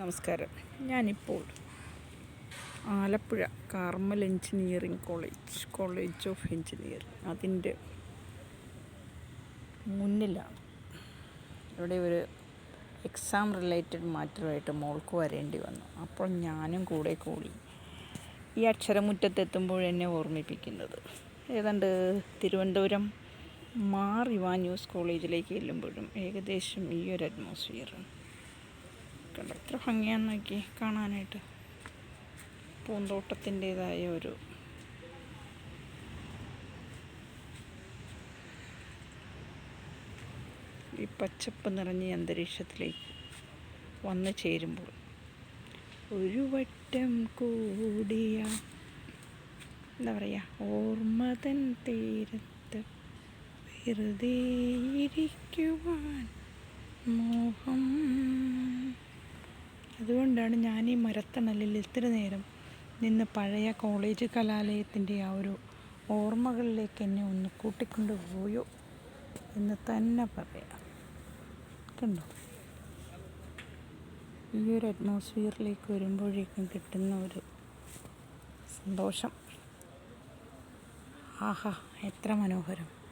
നമസ്കാരം. ഞാനിപ്പോൾ Alappuzha Carmel engineering college college of engineering അതിന്റെ മുന്നിലാണ് ഇവിടെ ഒരു എക്സാം റിലേറ്റഡ് മാറ്ററുമായിട്ട് മോൾക്ക് വരേണ്ടി വന്നു. അപ്പോൾ ഞാനും കൂടെ കൂടി ഈ അക്ഷരമുറ്റത്തെത്തുമ്പോൾ എന്നെ ഓർമ്മിപ്പിക്കുന്നത്. ഏതാണ്ട് തിരുവനന്തപുരം മാർ ഇവാന്യൂസ് കോളേജിലേക്ക് ചെല്ലുമ്പോഴും ഏകദേശം ഈ ഒരു അറ്റ്മോസ്ഫിയറാണ് കണ്ടോ? എത്ര ഭംഗിയാന്ന് നോക്കി കാണാനായിട്ട്. പൂന്തോട്ടത്തിന്റേതായ ഒരു ഈ പച്ചപ്പ് നിറഞ്ഞ അന്തരീക്ഷത്തിലേക്ക് വന്നു ചേരുമ്പോൾ ഒരു വട്ടം കൂടിയ എന്താ പറയുക ഓർമ്മതൻ തീരത്ത് വെറുതെ ഇരിക്കുവാൻ അതുകൊണ്ടാണ് ഞാൻ ഈ മരത്തണലിൽ ഇത്ര നേരം നിന്ന് പഴയ കോളേജ് കലാലയത്തിന്റെ ആ ഒരു ഓർമ്മകളിലേക്ക് എന്നെ ഒന്ന് കൂട്ടിക്കൊണ്ടു പോയോ എന്ന് തന്നെ പറയാം. കണ്ടോ? ഈ ഒരു അറ്റ്മോസ്ഫിയറിലേക്ക് വരുമ്പോഴേക്കും കിട്ടുന്ന ഒരു സന്തോഷം. ആഹാ എത്ര മനോഹരം.